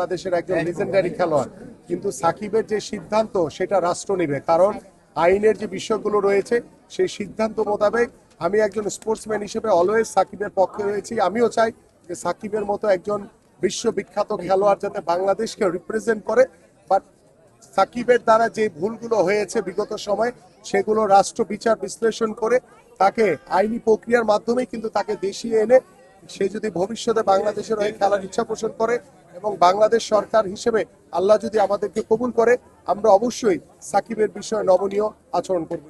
বাংলাদেশের একজন লিজেন্ডারি খেলোয়াড়। কিন্তু সাকিবের যে সিদ্ধান্ত, সেটা রাষ্ট্র নেবে। কারণ আইনের যে বিষয়গুলো রয়েছে, সেই সিদ্ধান্ত মোতাবেক আমি একজন স্পোর্টসম্যান হিসেবে অলওয়েজ সাকিবের পক্ষে রয়েছি। আমিও চাই যে সাকিবের মতো একজন বিশ্ববিখ্যাত খেলোয়াড় যাতে বাংলাদেশকে রিপ্রেজেন্ট করে। বাট সাকিবের দ্বারা যে ভুলগুলো হয়েছে বিগত সময়, সেগুলো রাষ্ট্র বিচার বিশ্লেষণ করে তাকে আইনি প্রক্রিয়ার মাধ্যমেই কিন্তু তাকে দেশিয়ে এনে সে যদি ভবিষ্যতে বাংলাদেশের হয়ে খেলার ইচ্ছা পোষণ করে এবং বাংলাদেশ সরকার হিসেবে আল্লাহ যদি আমাদেরকে কবুল করে, আমরা অবশ্যই সাকিবের বিষয়ে নমনীয় আচরণ করব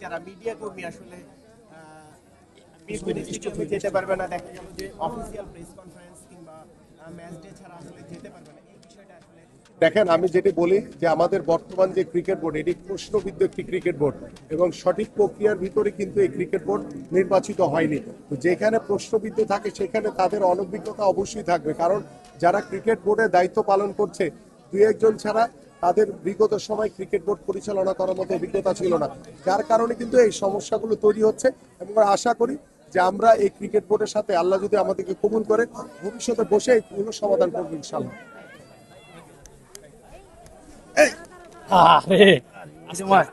যারা, মিডিয়া কর্মী আসলে যেতে পারবে না। দেখা গেল যে অফিসিয়াল প্রেস কনফারেন্স কিংবা ম্যাচ ডে ছাড়া আসলে যেতে পারবে না। দেখেন, আমি যেটি বলি যে আমাদের বর্তমান যে ক্রিকেট বোর্ড, এটি প্রশ্নবিদ্ধ একটি ক্রিকেট বোর্ড এবং সঠিক প্রক্রিয়ার ভিতরে কিন্তু এই ক্রিকেট বোর্ড নির্বাচিত হয়নি। তো যেখানে প্রশ্নবিদ্ধ থাকে, সেখানে তাদের অনভিজ্ঞতা অবশ্যই থাকবে। কারণ যারা ক্রিকেট বোর্ডের দায়িত্ব পালন করছে, দুই একজন ছাড়া তাদের বিগত সময় ক্রিকেট বোর্ড পরিচালনা করার মতো অভিজ্ঞতা ছিল না। যার কারণে কিন্তু এই সমস্যাগুলো তৈরি হচ্ছে এবং আশা করি যে আমরা এই ক্রিকেট বোর্ডের সাথে আল্লাহ যদি আমাদেরকে কবুল করে, ভবিষ্যতে বসে এগুলো সমাধান করব ইনশাল্লাহ 啊嘿。嘿八千万